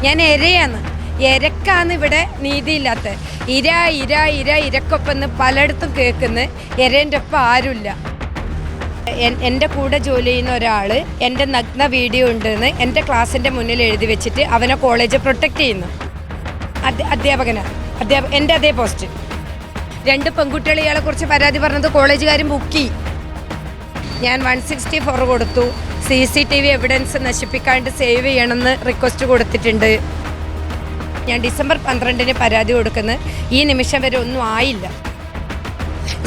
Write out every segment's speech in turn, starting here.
ഞാൻ എരയാണ്. എരക്കാണ് ഇവിടെ നീതിയില്ലാത്ത. ഇര ഇര ഇര ഇരക്കൊപ്പെന്ന് പലയിടത്തും കേൾക്കുന്നു. എരേന്റെ ഒപ്പം ആരുമില്ല. എൻ- എന്റെ കൂടെ ജോലി ചെയ്യുന്ന ഒരാൾ എന്റെ നഗ്ന വീഡിയോ ഉണ്ടെന്ന് എന്റെ ക്ലാസ്സിന്റെ മുന്നിൽ എഴുതി വെച്ചിട്ട് അവനെ കോളേജ് പ്രൊട്ടക്റ്റ് ചെയ്യുന്നു. അധ്യ- അധ്യാപകനാണ് അധ്യാപക എന്റെ അതേ പോസ്റ്റ് രണ്ട് പെൺകുട്ടികളെ ഇയാളെ കുറിച്ച് പരാതി പറഞ്ഞത് കോളേജുകാരും ബുക്കി ഞാൻ വൺ സിക്സ്റ്റി ഫോർ കൊടുത്തു. C C T V evidence നശിപ്പിക്കാണ്ട് save ചെയ്യണമെന്ന് റിക്വസ്റ്റ് കൊടുത്തിട്ടുണ്ട്. ഞാൻ ഡിസംബർ പന്ത്രണ്ടിന് പരാതി കൊടുക്കുന്നത് ഈ നിമിഷം വരെ ഒന്നും ആയില്ല.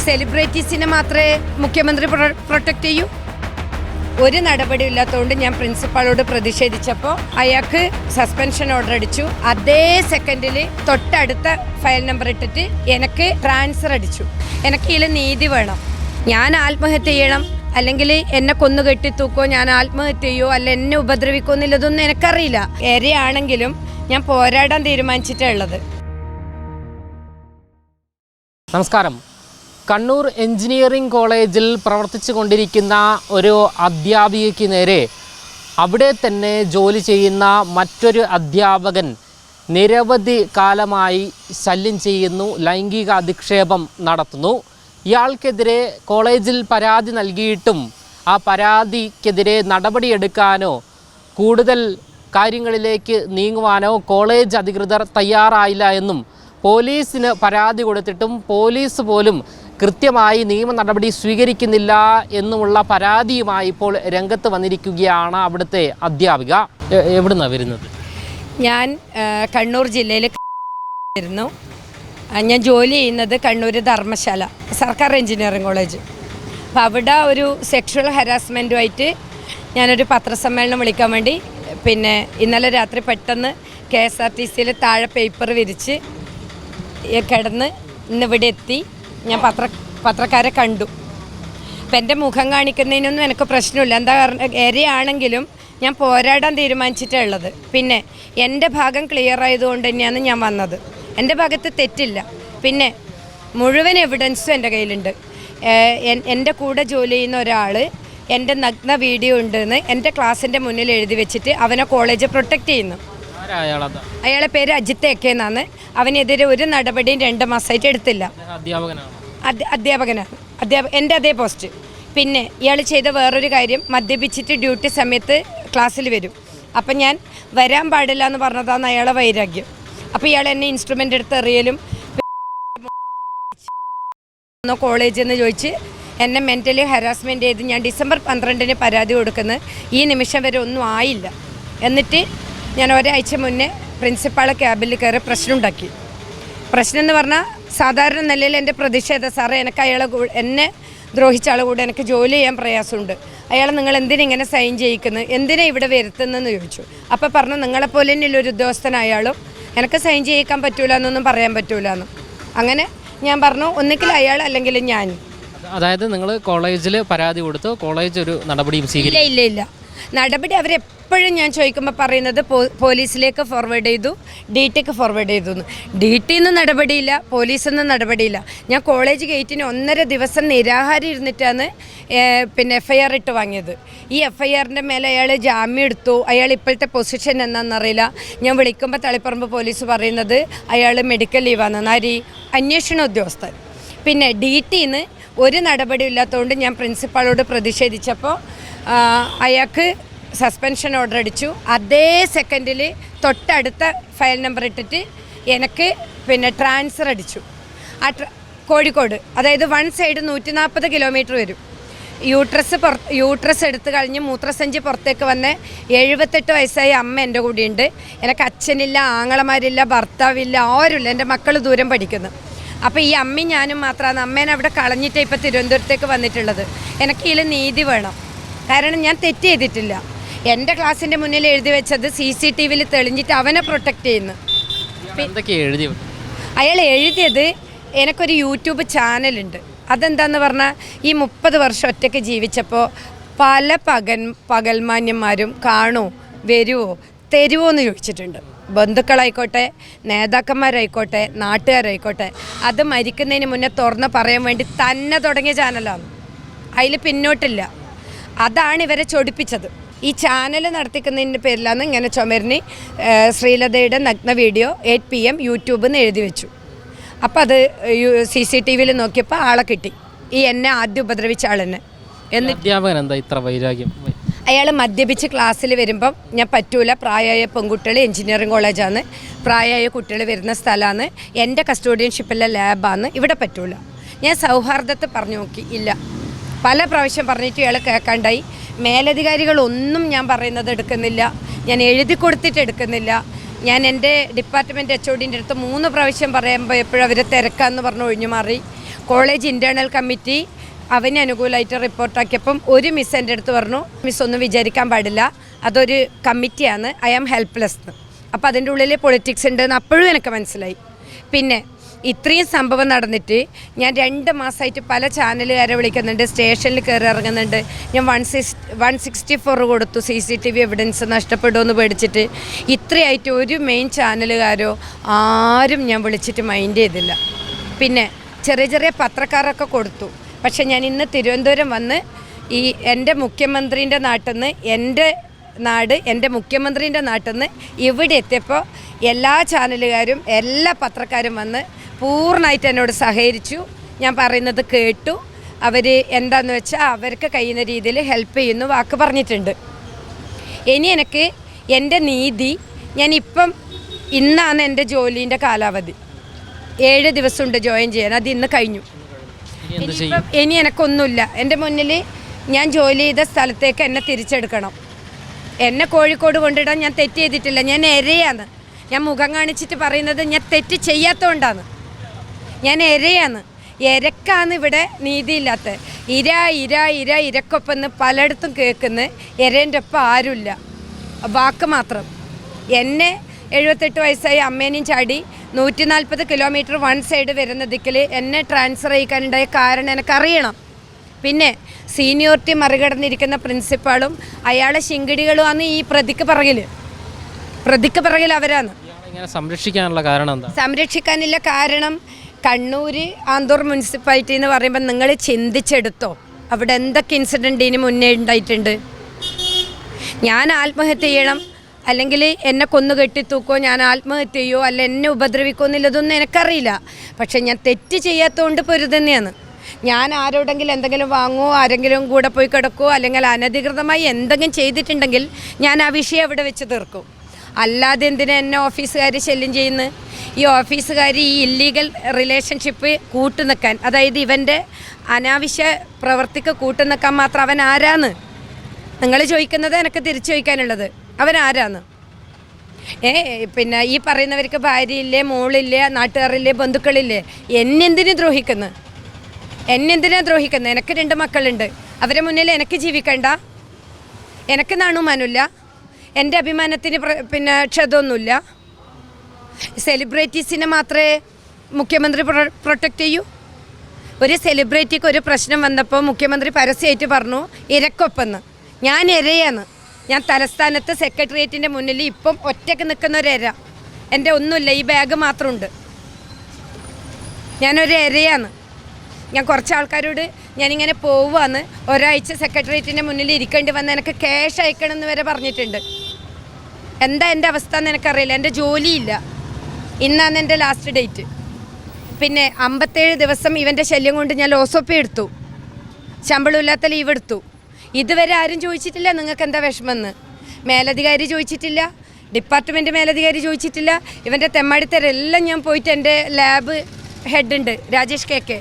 സെലിബ്രിറ്റീസിനെ മാത്രമേ മുഖ്യമന്ത്രി പ്രൊട്ടക്റ്റ് ചെയ്യൂ. ഒരു നടപടി ഇല്ലാത്തതുകൊണ്ട് ഞാൻ പ്രിൻസിപ്പാളോട് പ്രതിഷേധിച്ചപ്പോൾ അയാൾക്ക് സസ്പെൻഷൻ ഓർഡർ അടിച്ചു. അതേ സെക്കൻഡിൽ തൊട്ടടുത്ത ഫയൽ നമ്പർ ഇട്ടിട്ട് എനിക്ക് ട്രാൻസ്ഫർ അടിച്ചു. എനിക്ക് ഇതിൽ നീതി വേണം. ഞാൻ ആത്മഹത്യ ചെയ്യണം. അല്ലെങ്കിൽ എന്നെ കൊന്നു കെട്ടിത്തൂക്കോ ഞാൻ ആത്മഹത്യ ചെയ്യോ അല്ല എന്നെ ഉപദ്രവിക്കോ എന്നുള്ളതൊന്നും എനിക്കറിയില്ല. എരയാണെങ്കിലും ഞാൻ പോരാടാൻ തീരുമാനിച്ചിട്ടുള്ളത് നമസ്കാരം. കണ്ണൂർ എഞ്ചിനീയറിംഗ് കോളേജിൽ പ്രവർത്തിച്ചു കൊണ്ടിരിക്കുന്ന ഒരു അധ്യാപികയ്ക്ക് നേരെ അവിടെ തന്നെ ജോലി ചെയ്യുന്ന മറ്റൊരു അധ്യാപകൻ നിരവധി കാലമായി ശല്യം ചെയ്യുന്നു ലൈംഗിക അധിക്ഷേപം നടത്തുന്നു. ഇയാൾക്കെതിരെ കോളേജിൽ പരാതി നൽകിയിട്ടും ആ പരാതിക്കെതിരെ നടപടിയെടുക്കാനോ കൂടുതൽ കാര്യങ്ങളിലേക്ക് നീങ്ങുവാനോ കോളേജ് അധികൃതർ തയ്യാറായില്ല എന്നും പോലീസിന് പരാതി കൊടുത്തിട്ടും പോലീസ് പോലും കൃത്യമായി നിയമ നടപടി സ്വീകരിക്കുന്നില്ല എന്നുമുള്ള പരാതിയുമായി ഇപ്പോൾ രംഗത്ത് വന്നിരിക്കുകയാണ് അവിടുത്തെ അധ്യാപിക. എവിടുന്നാണ് വരുന്നത്? ഞാൻ കണ്ണൂർ ജില്ലയിൽ ഞാൻ ജോലി ചെയ്യുന്നത് കണ്ണൂർ ധർമ്മശാല സർക്കാർ എഞ്ചിനീയറിംഗ് കോളേജ്. അപ്പോൾ അവിടെ ഒരു സെക്ഷുവൽ ഹരാസ്മെന്റുമായിട്ട് ഞാനൊരു പത്രസമ്മേളനം വിളിക്കാൻ വേണ്ടി പിന്നെ ഇന്നലെ രാത്രി പെട്ടെന്ന് കെ എസ് ആർ ടി സിയിൽ താഴെ പേപ്പർ വിരിച്ച് കിടന്ന് ഇന്നിവിടെ എത്തി. ഞാൻ പത്ര പത്രക്കാരെ കണ്ടു. അപ്പം എന്റെ മുഖം കാണിക്കുന്നതിനൊന്നും എനിക്ക് പ്രശ്നമില്ല. എന്താ കാരണം ഏരിയാണെങ്കിലും ഞാൻ പോരാടാൻ തീരുമാനിച്ചിട്ടുള്ളത് പിന്നെ എന്റെ ഭാഗം ക്ലിയർ ആയതുകൊണ്ട് തന്നെയാണ് ഞാൻ വന്നത്. എന്റെ ഭാഗത്ത് തെറ്റില്ല. പിന്നെ മുഴുവൻ എവിഡൻസും എന്റെ കയ്യിലുണ്ട്. എന്റെ കൂടെ ജോലി ചെയ്യുന്ന ഒരാൾ എന്റെ നഗ്ന വീഡിയോ ഉണ്ടെന്ന് എന്റെ ക്ലാസ്സിന്റെ മുന്നിൽ എഴുതി വെച്ചിട്ട് അവനെ കോളേജ് പ്രൊട്ടക്റ്റ് ചെയ്യുന്നു. അയാളെ പേര് അജിത്ത് എക്കെ എന്നാണ്. അവനെതിരെ ഒരു നടപടിയും രണ്ട് മാസമായിട്ട് എടുത്തില്ല. അധ്യാപകനാണ്? അധ്യ- അധ്യാപകനാണ്. അധ്യാപക എന്റെ അതേ പോസ്റ്റ് പിന്നെ ഇയാൾ ചെയ്ത വേറൊരു കാര്യം മദ്യപിച്ചിട്ട് ഡ്യൂട്ടി സമയത്ത് ക്ലാസ്സിൽ വരും. അപ്പം ഞാൻ വരാൻ പാടില്ല എന്ന് പറഞ്ഞതാണ് അയാളെ വൈരാഗ്യം. അപ്പോൾ ഇയാൾ എന്നെ ഇൻസ്ട്രുമെന്റ് എടുത്ത് എറിയലും. കോളേജിൽ നിന്ന് ചോദിച്ച് എന്നെ മെന്റലി ഹരാസ്മെന്റ് ചെയ്ത് ഞാൻ ഡിസംബർ പന്ത്രണ്ടിന് പരാതി കൊടുക്കുന്നത് ഈ നിമിഷം വരെ ഒന്നും ആയില്ല. എന്നിട്ട് ഞാൻ ഒരാഴ്ച മുന്നേ പ്രിൻസിപ്പാളെ ക്യാബിൽ കയറി പ്രശ്നമുണ്ടാക്കി. പ്രശ്നം എന്ന് പറഞ്ഞാൽ സാധാരണ നിലയിൽ എന്റെ പ്രതിഷേധം സാറേ എനിക്ക് അയാളെ എന്നെ ദ്രോഹിച്ച ആളെ കൂടെ എനിക്ക് ജോലി ചെയ്യാൻ പ്രയാസമുണ്ട്. അയാൾ നിങ്ങൾ എന്തിനെ സൈൻ ചെയ്യിക്കുന്നത് എന്തിനാണ് ഇവിടെ വരുത്തുന്നതെന്ന് ചോദിച്ചു. അപ്പോൾ പറഞ്ഞു നിങ്ങളെപ്പോലെ ഒരു ഉദ്യോഗസ്ഥൻ അയാളും എനിക്ക് സൈൻ ചെയ്യിക്കാൻ പറ്റൂല എന്നൊന്നും പറയാൻ പറ്റൂല എന്ന് അങ്ങനെ ഞാൻ പറഞ്ഞു ഒന്നിക്കിൽ അയാൾ അല്ലെങ്കിൽ ഞാൻ. അതായത് നിങ്ങൾ കോളേജിൽ പരാതി കൊടുത്തു കോളേജ് ഒരു നടപടിയും സ്വീകരിച്ചു ഇല്ല ഇല്ല ഇല്ല. നടപടി അവരെപ്പോഴും ഞാൻ ചോദിക്കുമ്പോൾ പറയുന്നത് പോലീസിലേക്ക് ഫോർവേഡ് ചെയ്തു ഡി ടിക്ക് ഫോർവേഡ് ചെയ്തു എന്ന്. ഡി ടിന്ന് നടപടിയില്ല പോലീസിൽ നിന്ന് നടപടിയില്ല. ഞാൻ കോളേജ് ഗേറ്റിന് ഒന്നര ദിവസം നിരാഹാരം ഇരുന്നിട്ടാണ് പിന്നെ എഫ് ഐ ആർ ഇട്ട് വാങ്ങിയത്. ഈ എഫ് ഐ ആറിന്റെ മേലെ അയാൾ ജാമ്യം എടുത്തു. അയാൾ ഇപ്പോഴത്തെ പൊസിഷൻ എന്താണെന്നറിയില്ല. ഞാൻ വിളിക്കുമ്പോൾ തളിപ്പറമ്പ് പോലീസ് പറയുന്നത് അയാൾ മെഡിക്കൽ ലീവാണെന്ന് ആര്? അന്വേഷണ ഉദ്യോഗസ്ഥൻ. പിന്നെ ഡി ടിന്ന് ഒരു നടപടി ഇല്ലാത്തതുകൊണ്ട് ഞാൻ പ്രിൻസിപ്പാളോട് പ്രതിഷേധിച്ചപ്പോൾ അയാൾക്ക് സസ്പെൻഷൻ ഓർഡർ അടിച്ചു. അതേ സെക്കൻഡിൽ തൊട്ടടുത്ത ഫയൽ നമ്പർ ഇട്ടിട്ട് എനിക്ക് പിന്നെ ട്രാൻസ്ഫർ അടിച്ചു. ആ കോഴിക്കോട് അതായത് വൺ സൈഡ് നൂറ്റി നാൽപ്പത് കിലോമീറ്റർ വരും. യൂട്രസ് പുറ യൂട്രസ് എടുത്ത് കഴിഞ്ഞ് മൂത്രസഞ്ചി പുറത്തേക്ക് വന്ന് എഴുപത്തെട്ട് വയസ്സായ അമ്മ എന്റെ കൂടെയുണ്ട്. എനിക്ക് അച്ഛനില്ല ആങ്ങളമാരില്ല ഭർത്താവില്ല ആരുമില്ല എന്റെ മക്കൾ ദൂരം പഠിക്കുന്നു. അപ്പോൾ ഈ അമ്മയും ഞാനും മാത്രമാണ് അമ്മേനെ അവിടെ കളഞ്ഞിട്ട് ഇപ്പോൾ തിരുവനന്തപുരത്തേക്ക് വന്നിട്ടുള്ളത്. എനിക്ക് ഇതിൽ നീതി വേണം. കാരണം ഞാൻ തെറ്റ് ചെയ്തിട്ടില്ല. എന്റെ ക്ലാസ്സിന്റെ മുന്നിൽ എഴുതി വെച്ചത് സി സി ടി വിയിൽ തെളിഞ്ഞിട്ട് അവനെ പ്രൊട്ടക്റ്റ് ചെയ്യുന്നു. എഴുതി അയാൾ എഴുതിയത് എനിക്കൊരു യൂട്യൂബ് ചാനലുണ്ട്. അതെന്താന്ന് പറഞ്ഞാൽ ഈ മുപ്പത് വർഷം ഒറ്റയ്ക്ക് ജീവിച്ചപ്പോൾ പല പകൻ പകൽമാന്യന്മാരും കാണുമോ വരുമോ തരുമോ എന്ന് ചോദിച്ചിട്ടുണ്ട്. ബന്ധുക്കളായിക്കോട്ടെ നേതാക്കന്മാരായിക്കോട്ടെ നാട്ടുകാരായിക്കോട്ടെ അത് മരിക്കുന്നതിന് മുന്നേ തുറന്ന് പറയാൻ വേണ്ടി തന്നെ തുടങ്ങിയ ചാനലാണ്. അതിൽ പിന്നോട്ടില്ല. അതാണ് ഇവരെ ചൊടിപ്പിച്ചത്. ഈ ചാനൽ നടത്തിക്കുന്നതിന്റെ പേരിലാണ് ഇങ്ങനെ ചുമരിനി ശ്രീലതയുടെ നഗ്ന വീഡിയോ എയ്റ്റ് പി എം യൂട്യൂബിൽ നിന്ന് എഴുതി വെച്ചു. അപ്പോൾ അത് സി സി ടി വിയിൽ നോക്കിയപ്പോൾ ആളെ കിട്ടി. ഈ എന്നെ ആദ്യം ഉപദ്രവിച്ച ആളെന്നെ. എന്നിട്ട് എന്താ ഇത്ര വൈരാഗ്യം? അയാൾ മദ്യപിച്ച് ക്ലാസ്സിൽ വരുമ്പം ഞാൻ പറ്റൂല. പ്രായമായ പെൺകുട്ടികൾ എഞ്ചിനീയറിംഗ് കോളേജാണ്. പ്രായമായ കുട്ടികൾ വരുന്ന സ്ഥലമാണ്. എന്റെ കസ്റ്റോഡിയൻഷിപ്പിലെ ലാബാണ്. ഇവിടെ പറ്റൂല. ഞാൻ സൗഹാർദ്ദത്തെ പറഞ്ഞു നോക്കി. ഇല്ല. പല പ്രാവശ്യം പറഞ്ഞിട്ട് ഇയാൾ കേൾക്കാണ്ടായി. മേലധികാരികളൊന്നും ഞാൻ പറയുന്നത് എടുക്കുന്നില്ല. ഞാൻ എഴുതി കൊടുത്തിട്ട് എടുക്കുന്നില്ല. ഞാൻ എന്റെ ഡിപ്പാർട്ട്മെന്റ് എച്ച് ഒടിന്റെ അടുത്ത് മൂന്ന് പ്രാവശ്യം പറയുമ്പോൾ എപ്പോഴും അവരെ തിരക്കാന്ന് പറഞ്ഞു ഒഴിഞ്ഞു മാറി. കോളേജ് ഇന്റേർണൽ കമ്മിറ്റി അവന് അനുകൂലമായിട്ട് റിപ്പോർട്ടാക്കിയപ്പം ഒരു മിസ് എന്റെ അടുത്ത് പറഞ്ഞു മിസ് ഒന്നും വിചാരിക്കാൻ പാടില്ല. അതൊരു കമ്മിറ്റിയാണ്. ഐ ആം ഹെൽപ്ലെസ് എന്ന് അപ്പോൾ അതിന്റെ ഉള്ളിൽ പൊളിറ്റിക്സ് ഉണ്ടെന്ന് അപ്പോഴും എനിക്ക് മനസ്സിലായി. പിന്നെ ഇത്രയും സംഭവം നടന്നിട്ട് ഞാൻ രണ്ട് മാസമായിട്ട് പല ചാനലുകാരെ വിളിക്കുന്നുണ്ട് സ്റ്റേഷനിൽ കയറി ഇറങ്ങുന്നുണ്ട്. ഞാൻ one six one sixty four കൊടുത്തു C C T V evidence നഷ്ടപ്പെടുമെന്ന് പേടിച്ചിട്ട്. ഇത്രയായിട്ട് ഒരു മെയിൻ ചാനലുകാരോ ആരും ഞാൻ വിളിച്ചിട്ട് മൈൻഡ് ചെയ്തില്ല. പിന്നെ ചെറിയ ചെറിയ പത്രക്കാരൊക്കെ കൊടുത്തു. പക്ഷെ ഞാൻ ഇന്ന് തിരുവനന്തപുരം വന്ന് ഈ എന്റെ മുഖ്യമന്ത്രീന്റെ നാട്ടിൽ നിന്ന് എന്റെ നാട് എന്റെ മുഖ്യമന്ത്രീന്റെ നാട്ടിൽ നിന്ന് ഇവിടെ എത്തിയപ്പോൾ എല്ലാ ചാനലുകാരും എല്ലാ പത്രക്കാരും വന്ന് പൂർണമായിട്ട് എന്നോട് സഹകരിച്ചു. ഞാൻ പറയുന്നത് കേട്ടു. അവർ എന്താന്ന് വെച്ചാൽ അവർക്ക് കഴിയുന്ന രീതിയിൽ ഹെൽപ്പ് ചെയ്യുന്നു വാക്ക് പറഞ്ഞിട്ടുണ്ട്. ഇനി എനിക്ക് എന്റെ നീതി ഞാനിപ്പം ഇന്നാണ് എന്റെ ജോലീന്റെ കാലാവധി. ഏഴ് ദിവസമുണ്ട് ജോയിൻ ചെയ്യാൻ അത് ഇന്ന് കഴിഞ്ഞു. എന്ത് ചെയ്യും? ഇനിയിപ്പം ഇനി എനക്കൊന്നുമില്ല. എന്റെ മുന്നിൽ ഞാൻ ജോലി ചെയ്ത സ്ഥലത്തേക്ക് എന്നെ തിരിച്ചെടുക്കണം. എന്നെ കോഴിക്കോട് കൊണ്ടിടാൻ ഞാൻ തെറ്റ് ചെയ്തിട്ടില്ല. ഞാൻ എരയാണ്. ഞാൻ മുഖം കാണിച്ചിട്ട് പറയുന്നത് ഞാൻ തെറ്റ് ചെയ്യാത്തതുകൊണ്ടാണ് ഞാൻ എരയാണ്. എരക്കാണ് ഇവിടെ നീതിയില്ലാത്ത. ഇര ഇര ഇര ഇരക്കൊപ്പെന്ന് പലയിടത്തും കേൾക്കുന്ന എരേന്റെ ഒപ്പം ആരുമില്ല. വാക്ക് മാത്രം. എന്നെ എഴുപത്തെട്ട് വയസ്സായി അമ്മേനെയും ചാടി നൂറ്റി നാൽപ്പത് കിലോമീറ്റർ വൺ സൈഡ് വരുന്ന ദിക്കിൽ എന്നെ ട്രാൻസ്ഫർ ചെയ്യിക്കാനുണ്ടായ കാരണം എനിക്കറിയണം. പിന്നെ സീനിയോറിറ്റി മറികടന്നിരിക്കുന്ന പ്രിൻസിപ്പാളും അയാളെ ശിങ്കിടികളുമാണ് ഈ പ്രതിക്ക് പിറകിൽ. പ്രതിക്ക് പിറകിൽ അവരാണ്. സംരക്ഷിക്കാനുള്ള കാരണം എന്താ? സംരക്ഷിക്കാനില്ല കാരണം കണ്ണൂർ ആന്തൂർ മുനിസിപ്പാലിറ്റി എന്ന് പറയുമ്പോൾ നിങ്ങൾ ചിന്തിച്ചെടുത്തോ അവിടെ എന്തൊക്കെ ഇൻസിഡന്റ് ഇനി മുന്നേ ഉണ്ടായിട്ടുണ്ട്? ഞാൻ ആത്മഹത്യ ചെയ്യണം അല്ലെങ്കിൽ എന്നെ കൊന്നു കെട്ടിത്തൂക്കോ ഞാൻ ആത്മഹത്യ ചെയ്യോ അല്ല എന്നെ ഉപദ്രവിക്കോ എന്നുള്ളതൊന്നും എനിക്കറിയില്ല. പക്ഷെ ഞാൻ തെറ്റ് ചെയ്യാത്തതുകൊണ്ട് പൊരുതന്നെയാണ്. ഞാൻ ആരോടെങ്കിലും എന്തെങ്കിലും വാങ്ങുമോ ആരെങ്കിലും കൂടെ പോയി കിടക്കുമോ അല്ലെങ്കിൽ അനധികൃതമായി എന്തെങ്കിലും ചെയ്തിട്ടുണ്ടെങ്കിൽ ഞാൻ ആ വിഷയം അവിടെ വെച്ച് തീർക്കും. അല്ലാതെ എന്തിനാ എന്നെ ഓഫീസുകാർ ശല്യം ചെയ്യുന്നത്? ഈ ഓഫീസുകാർ ഈ ഇല്ലീഗൽ റിലേഷൻഷിപ്പ് കൂട്ടു നിൽക്കാൻ അതായത് ഇവന്റെ അനാവശ്യ പ്രവർത്തിക്ക് കൂട്ടു നിൽക്കാൻ മാത്രം അവൻ ആരാന്ന്? നിങ്ങൾ ചോദിക്കുന്നത് എനിക്ക് തിരിച്ചു ചോദിക്കാനുള്ളത്. അവൻ ആരാന്ന് ഏ പിന്നെ ഈ പറയുന്നവർക്ക് ഭാര്യയില്ലേ മോളില്ലേ നാട്ടുകാരില്ലേ ബന്ധുക്കളില്ലേ എന്നെന്തിനു ദ്രോഹിക്കുന്നു? എന്നെന്തിനാ ദ്രോഹിക്കുന്നത് എനിക്ക് രണ്ട് മക്കളുണ്ട്. അവരെ മുന്നിൽ എനിക്ക് ജീവിക്കണ്ട. എനിക്ക് നാണുമാനില്ല. എന്റെ അഭിമാനത്തിന് പിന്നെ ക്ഷതമൊന്നുമില്ല. സെലിബ്രിറ്റീസിനെ മാത്രമേ മുഖ്യമന്ത്രി പ്രൊ- പ്രൊട്ടക്റ്റ് ചെയ്യൂ. ഒരു സെലിബ്രിറ്റിക്ക് ഒരു പ്രശ്നം വന്നപ്പോൾ മുഖ്യമന്ത്രി പരസ്യമായിട്ട് പറഞ്ഞു ഇരക്കൊപ്പെന്ന്. ഞാൻ ഇരയാണ് ഞാൻ തലസ്ഥാനത്ത് സെക്രട്ടേറിയറ്റിന്റെ മുന്നിൽ ഇപ്പം ഒറ്റയ്ക്ക് നിൽക്കുന്ന ഒരു എര. എന്റെ ഒന്നുമില്ല ഈ ബാഗ് മാത്രമുണ്ട്. ഞാനൊരു എരയാണ്. ഞാൻ കുറച്ച് ആൾക്കാരോട് ഞാനിങ്ങനെ പോവുകയാണ്. ഒരാഴ്ച സെക്രട്ടേറിയറ്റിന്റെ മുന്നിൽ ഇരിക്കേണ്ടി വന്ന് എനിക്ക് ക്യാഷ് അയക്കണം എന്ന് വരെ പറഞ്ഞിട്ടുണ്ട്. എന്താ എന്റെ അവസ്ഥ എന്ന് എനിക്കറിയില്ല. എന്റെ ജോലിയില്ല. ഇന്നാണ് എന്റെ ലാസ്റ്റ് ഡേറ്റ് പിന്നെ അമ്പത്തേഴ് ദിവസം ഇവന്റെ ശല്യം കൊണ്ട് ഞാൻ ലോസോപ്പി എടുത്തു ശമ്പളമില്ലാത്ത ലീവ് എടുത്തു. ഇതുവരെ ആരും ചോദിച്ചിട്ടില്ല നിങ്ങൾക്ക് എന്താ വിഷമെന്ന്. മേലധികാരി ചോദിച്ചിട്ടില്ല ഡിപ്പാർട്ട്മെന്റ് മേലധികാരി ചോദിച്ചിട്ടില്ല ഇവന്റെ തെമ്മാടിത്തരെല്ലാം ഞാൻ പോയിട്ട് എന്റെ ലാബ് ഹെഡ് ഉണ്ട് രാജേഷ് കെ കെ.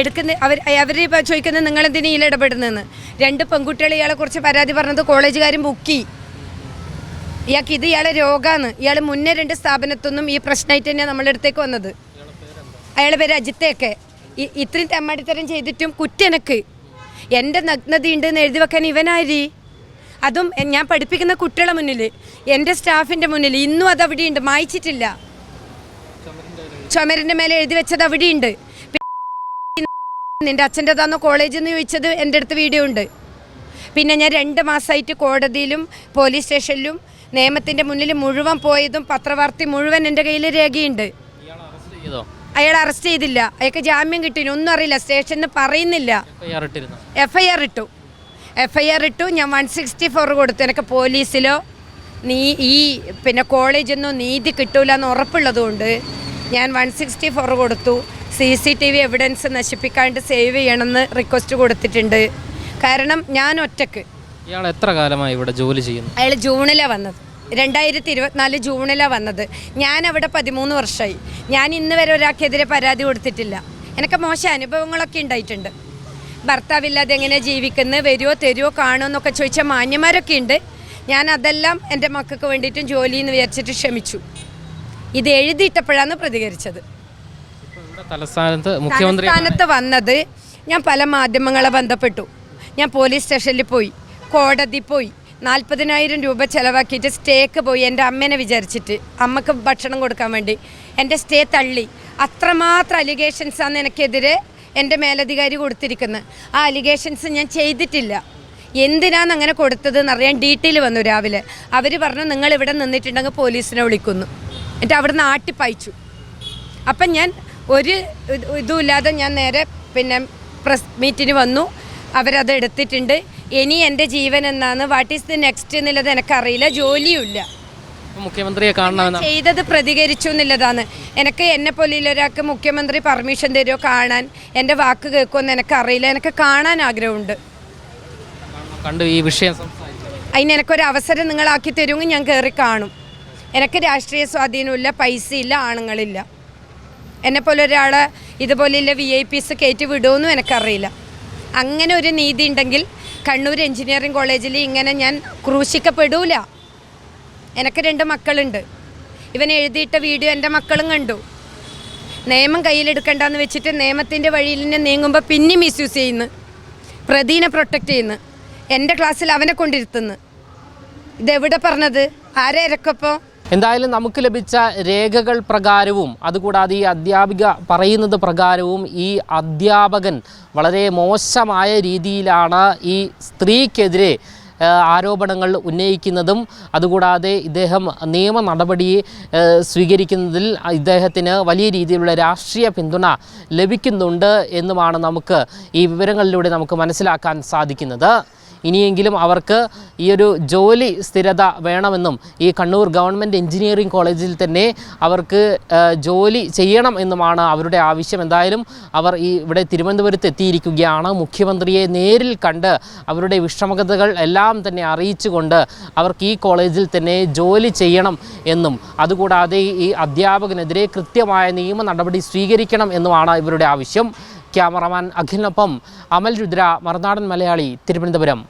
എടുക്കുന്ന അവർ അവർ ചോദിക്കുന്നത് നിങ്ങളെന്തിനും ഇതിൽ ഇടപെടുന്നതെന്ന്. രണ്ട് പെൺകുട്ടികൾ ഇയാളെ കുറിച്ച് പരാതി പറഞ്ഞത് കോളേജുകാരും ബുക്കി. ഇയാൾക്ക് ഇത് ഇയാളെ രോഗമാണ് ഇയാൾ മുന്നേ രണ്ട് സ്ഥാപനത്തൊന്നും ഈ പ്രശ്നമായിട്ട് തന്നെയാണ് നമ്മളുടെ അടുത്തേക്ക് വന്നത്. അയാളെ പേര് അജിത്തേക്കെ ഇത്രയും തെമ്മാടിത്തരം ചെയ്തിട്ടും കുറ്റെനക്ക് എന്റെ നഗ്നത ഉണ്ടെന്ന് എഴുതി വെക്കാൻ ഇവനായി അതും ഞാൻ പഠിപ്പിക്കുന്ന കുട്ടികളെ മുന്നിൽ എന്റെ സ്റ്റാഫിന്റെ മുന്നിൽ ഇന്നും അത് അവിടെയുണ്ട് മായ്ച്ചിട്ടില്ല. ചുമരിന്റെ മേലെ എഴുതി വെച്ചത് അവിടെയുണ്ട്. നിന്റെ അച്ഛന്റെതാണോ കോളേജിൽ നിന്ന് ചോദിച്ചത് എന്റെ അടുത്ത് വീഡിയോ ഉണ്ട്. പിന്നെ ഞാൻ രണ്ട് മാസമായിട്ട് കോടതിയിലും പോലീസ് സ്റ്റേഷനിലും നിയമത്തിന്റെ മുന്നിൽ മുഴുവൻ പോയതും പത്രവാർത്തി മുഴുവൻ എന്റെ കയ്യിൽ രേഖയുണ്ട്. അയാൾ അറസ്റ്റ് ചെയ്തില്ല. അയാൾക്ക് ജാമ്യം കിട്ടിയില്ല. ഒന്നും അറിയില്ല. സ്റ്റേഷനിൽ പറയുന്നില്ല. എഫ് ഐ ആർ ഇട്ടിരുന്നു എഫ് ഐ ആർ ഇട്ടു. എഫ് ഐ ആർ ഇട്ടു. ഞാൻ വൺ സിക്സ്റ്റി ഫോർ കൊടുത്തു. എനിക്ക് പോലീസിലോ നീ ഈ പിന്നെ കോളേജൊന്നും നീതി കിട്ടൂല എന്ന് ഉറപ്പുള്ളതുകൊണ്ട് ഞാൻ വൺ സിക്സ്റ്റി ഫോർ കൊടുത്തു. C C T V evidence നശിപ്പിക്കാണ്ട് save ചെയ്യണമെന്ന് റിക്വസ്റ്റ് കൊടുത്തിട്ടുണ്ട്. കാരണം ഞാൻ ഒറ്റയ്ക്ക്. ഇയാൾ എത്ര കാലമായി ഇവിടെ ജോലി ചെയ്യുന്നു? അയാൾ ജൂണിലാണ് വന്നത്. രണ്ടായിരത്തി ഇരുപത്തിനാല് ജൂണിലാണ് വന്നത്. ഞാൻ അവിടെ പതിമൂന്ന് വർഷമായി ഞാൻ ഇന്ന് വരെ ഒരാൾക്കെതിരെ പരാതി കൊടുത്തിട്ടില്ല. എനിക്ക് മോശം അനുഭവങ്ങളൊക്കെ ഉണ്ടായിട്ടുണ്ട്. ഭർത്താവില്ലാതെ എങ്ങനെ ജീവിക്കുന്നത് വരുമോ തരുമോ കാണുമോ എന്നൊക്കെ ചോദിച്ച മാന്യന്മാരൊക്കെ ഉണ്ട്. ഞാൻ അതെല്ലാം എന്റെ മക്കൾക്ക് വേണ്ടിയിട്ടും ജോലി എന്ന് വിചാരിച്ചിട്ട് ക്ഷമിച്ചു. ഇത് എഴുതിയിട്ടപ്പോഴാണ് പ്രതികരിച്ചത്. തലസ്ഥാനത്ത് മുഖ്യമന്ത്രി സ്ഥാനത്ത് വന്നത് ഞാൻ പല മാധ്യമങ്ങളെ ബന്ധപ്പെട്ടു. ഞാൻ പോലീസ് സ്റ്റേഷനിൽ പോയി കോടതി പോയി നാൽപ്പതിനായിരം രൂപ ചിലവാക്കിയിട്ട് സ്റ്റേക്ക് പോയി എന്റെ അമ്മേനെ വിചാരിച്ചിട്ട് അമ്മയ്ക്ക് ഭക്ഷണം കൊടുക്കാൻ വേണ്ടി എന്റെ സ്റ്റേ തള്ളി. അത്രമാത്രം അലിഗേഷൻസാണ് എനിക്കെതിരെ എന്റെ മേലധികാരി കൊടുത്തിരിക്കുന്നത് ആ അലിഗേഷൻസ് ഞാൻ ചെയ്തിട്ടില്ല. എന്തിനാണ് അങ്ങനെ കൊടുത്തതെന്ന് അറിയാൻ ഡീറ്റെയിൽ വന്നു രാവിലെ. അവർ പറഞ്ഞു നിങ്ങൾ ഇവിടെ നിന്നിട്ടുണ്ടെങ്കിൽ പോലീസിനെ വിളിക്കുന്നു. എന്നിട്ട് അവിടെ നിന്ന് ആട്ടിപ്പായിച്ചു അപ്പം ഞാൻ ഒരു ഇത് ഇതുമില്ലാതെ ഞാൻ നേരെ പിന്നെ പ്രസ് മീറ്റിന് വന്നു. അവരത് എടുത്തിട്ടുണ്ട്. ഇനി എന്റെ ജീവൻ എന്നാണ്. വാട്ട് ഈസ് ദി നെക്സ്റ്റ് എന്നുള്ളത് എനിക്കറിയില്ല. ജോലിയുമില്ല. മുഖ്യമന്ത്രിയെ കാണണമെന്നാണ് ചെയ്തത് പ്രതികരിച്ചു എന്നുള്ളതാണ്. എനിക്ക് എന്നെ പോലെയുള്ള ഒരാൾക്ക് മുഖ്യമന്ത്രി പെർമിഷൻ തരുമോ കാണാൻ? എന്റെ വാക്ക് കേൾക്കുമെന്ന് എനിക്കറിയില്ല എനിക്ക് കാണാൻ ആഗ്രഹമുണ്ട്. കണ്ടു ഈ വിഷയം അതിന് എനിക്കൊരു അവസരം നിങ്ങളാക്കി തരുമെങ്കിൽ ഞാൻ കയറി കാണും. എനിക്ക് രാഷ്ട്രീയ സ്വാധീനമില്ല പൈസയില്ല ആണുങ്ങളില്ല. എന്നെ പോലെ ഒരാളെ ഇതുപോലെയുള്ള വി ഐ പിസ് കയറ്റി വിടുമെന്നും എനിക്കറിയില്ല. അങ്ങനെ ഒരു നീതി ഉണ്ടെങ്കിൽ കണ്ണൂർ എഞ്ചിനീയറിംഗ് കോളേജിൽ ഇങ്ങനെ ഞാൻ ക്രൂശിക്കപ്പെടൂല. എനിക്ക് രണ്ട് മക്കളുണ്ട്. ഇവൻ എഴുതിയിട്ട വീഡിയോ എന്റെ മക്കളും കണ്ടു. നിയമം കയ്യിലെടുക്കണ്ടെന്ന് വെച്ചിട്ട് നിയമത്തിന്റെ വഴിയിൽ തന്നെ നീങ്ങുമ്പോൾ പിന്നെ മിസ്യൂസ് ചെയ്യുന്നു. പ്രതിനെ പ്രൊട്ടക്റ്റ് ചെയ്യുന്നു. എന്റെ ക്ലാസ്സിൽ അവനെ കൊണ്ടിരുത്തുന്നു. ഇതെവിടെ പറഞ്ഞത്? ആരെ ഇരക്കപ്പോൾ എന്തായാലും നമുക്ക് ലഭിച്ച രേഖകൾ പ്രകാരവും അതുകൂടാതെ ഈ അധ്യാപിക പറയുന്നത് പ്രകാരവും ഈ അധ്യാപകൻ വളരെ മോശമായ രീതിയിലാണ് ഈ സ്ത്രീക്കെതിരെ ആരോപണങ്ങൾ ഉന്നയിക്കുന്നതും അതുകൂടാതെ ഇദ്ദേഹം നിയമ നടപടി സ്വീകരിക്കുന്നതിൽ ഇദ്ദേഹത്തിന് വലിയ രീതിയിലുള്ള രാഷ്ട്രീയ പിന്തുണ ലഭിക്കുന്നുണ്ട് എന്നുമാണ് നമുക്ക് ഈ വിവരങ്ങളിലൂടെ നമുക്ക് മനസ്സിലാക്കാൻ സാധിക്കുന്നത്. ഇനിയെങ്കിലും അവർക്ക് ഈ ഒരു ജോലി സ്ഥിരത വേണമെന്നും ഈ കണ്ണൂർ ഗവൺമെന്റ് എഞ്ചിനീയറിംഗ് കോളേജിൽ തന്നെ അവർക്ക് ജോലി ചെയ്യണം എന്നുമാണ് അവരുടെ ആവശ്യം. എന്തായാലും അവർ ഈ ഇവിടെ തിരുവനന്തപുരത്ത് എത്തിയിരിക്കുകയാണ്. മുഖ്യമന്ത്രിയെ നേരിൽ കണ്ട് അവരുടെ വിഷമകതകൾ എല്ലാം തന്നെ അറിയിച്ചുകൊണ്ട് അവർക്ക് ഈ കോളേജിൽ തന്നെ ജോലി ചെയ്യണം എന്നും അതുകൂടാതെ ഈ അധ്യാപകനെതിരെ കൃത്യമായ നിയമ നടപടി സ്വീകരിക്കണം എന്നുമാണ് ഇവരുടെ ആവശ്യം. ക്യാമറമാൻ അഖിലിനൊപ്പം അമൽ രുദ്ര മറുനാടൻ മലയാളി തിരുവനന്തപുരം.